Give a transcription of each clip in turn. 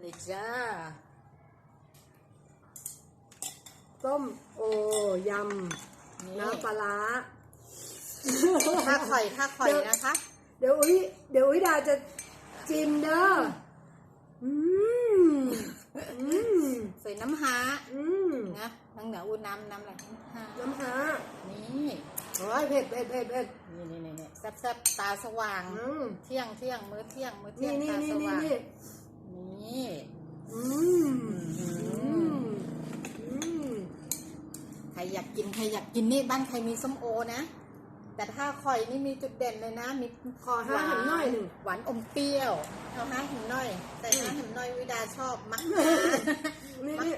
เลยจ้า ต้มโอยำนี่น้ำปลาร้าค่าข่อยค่าข่อยนะคะ เดี๋ยวอุ้ยเดี๋ยวอุ้ยดาจะจิมเด้ออืมอืมใส่น้ำฮาอืมนะทางเหนืออูน้ำน้ำอะไรน้ำฮาน้ำฮะนี่โอ้ยเผ็ดเผ็ดเผ็ดเผ็ดนี่นี่นี่นี่แซ่บแซ่บตาสว่างอืมเที่ยงเที่ยงมื้อเที่ยงมื้อเที่นี่ยงนี่ตานี่สนี่ว่าง นี่นี่อืมอืมอืมใครอยากกินใครอยากกินนี่บ้านใครมีส้มโอนะ แต่ถ้าข่อยนี่มีจุดเด่นเลยนะ มีขอห้าหันหน่อยหนึ่งหวานอมเปรี้ยวเอาห้าหิมหน่อย แต่ห้าหิมหน่อยวิดาชอบมักนี่นี่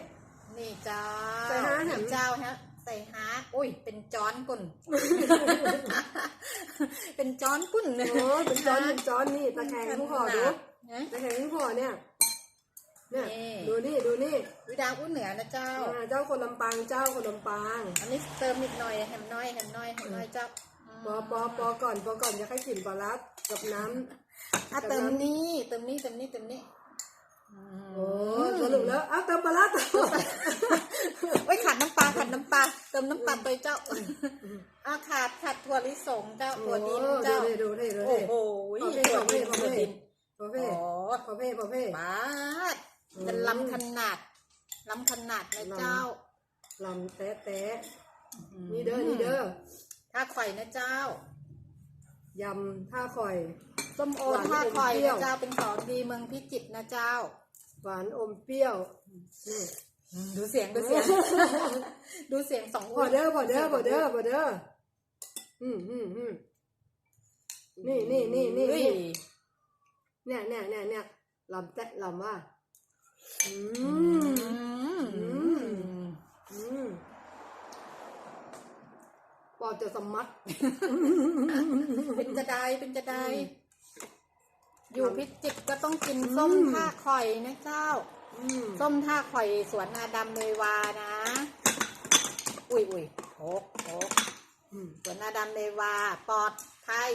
นี่จ้าใส่ห้าหิมเจ้าฮะใส่ฮาอุ้ย เป็นจอนกุ่น เป็นจอนกุ่นเลยโอ้ยเป็นจอนเป็นจอนนี่ตะแคงทุกห่อดูนะตะแคงทุกห่อเนี่ย เนี่ยนี่ดูนี่ดูนี่วิดาอุ้นเหนือนะเจ้าอ่าเจ้าคนลำปางเจ้าคนลำปาง อันนี้เติมนิดหน่อยแฮมน้อยแฮมน้อยแฮมน้อยเจ้าปอปอปอก่อนปอก่อนจะให้กลิ่นปลาร้ากับน้อะเติมนี่เติมนี่เติมนี่เติมนี่ำโอ้สรุปแล้วอ้าวเติมปลาร้าต่อไว้ยขาดน้ำปลาขาดน้ำปลาเติมน้ำปลาไปเจ้าอะขาดขาดถั่วลิสงเจ้าถั่วดินโอ้เจ้าดูดิดูดิดูโอ้ดิโหขอเพ่ถั่วดินขอถั่เพ่วดินพอเพ่โอ้พอเพ่พอเพ่บาด จะล้ำขนาดล้ำขนาดนะเจ้าลำแตะแตะนี่เด้อนี่เด้อถ้าข่อยนะเจ้ายำท่าข่อยส้มโอหวานท่าอมข่อยเปรี้ยนะวเจ้าเป็นของดีเมืองพิจิตรนะเจ้า หวานอมเปรี้ยวนี่ดูเสียงดูเสียงดูเสียงสองพอเด้อพอเด้อพอเด้อพอเด้ออืมอืมอืมนี่นี่นี่นี่อุ้ยเนี่ยเนี่ยเนี่ยเนี่ยลำแตะลำว่า อือืมมอืมอจะสมัดเป็นจะได้เป็นจะได้อืมอยู่พิจิตรก็ต้องกินส้มท่าข่อยนะเจ้าส้มท่าข่อยสวนนาดำเลยวานะ อุ้ยอุ้ยโอ๊กโอ๊กสวนนาดำเลวาปลอดภัย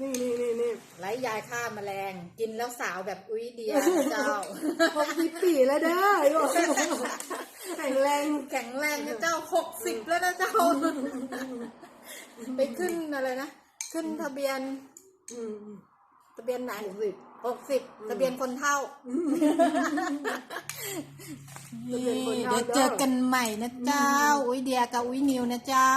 นี่นี่นี่ ไร้ยาฆ่าแมลง กินแล้วสาวแบบอุ้ยเดียนะเจ้าหกสิบปีแล้วเด้อไอ้บอกแข็งแรงแข็งแรงนะเจ้าหกสิบแล้วนะเจ้า ไปขึ้นอะไรนะ ขึ้นทะเบียนอืมทะเบียนไหนหกสิบหกสิบทะเบียนคนเท่าทะเบียนคนเท่าเดี๋ยวเจอกันใหม่นะเจ้า อุ้ยเดียกับอุ้ยนิวนะเจ้า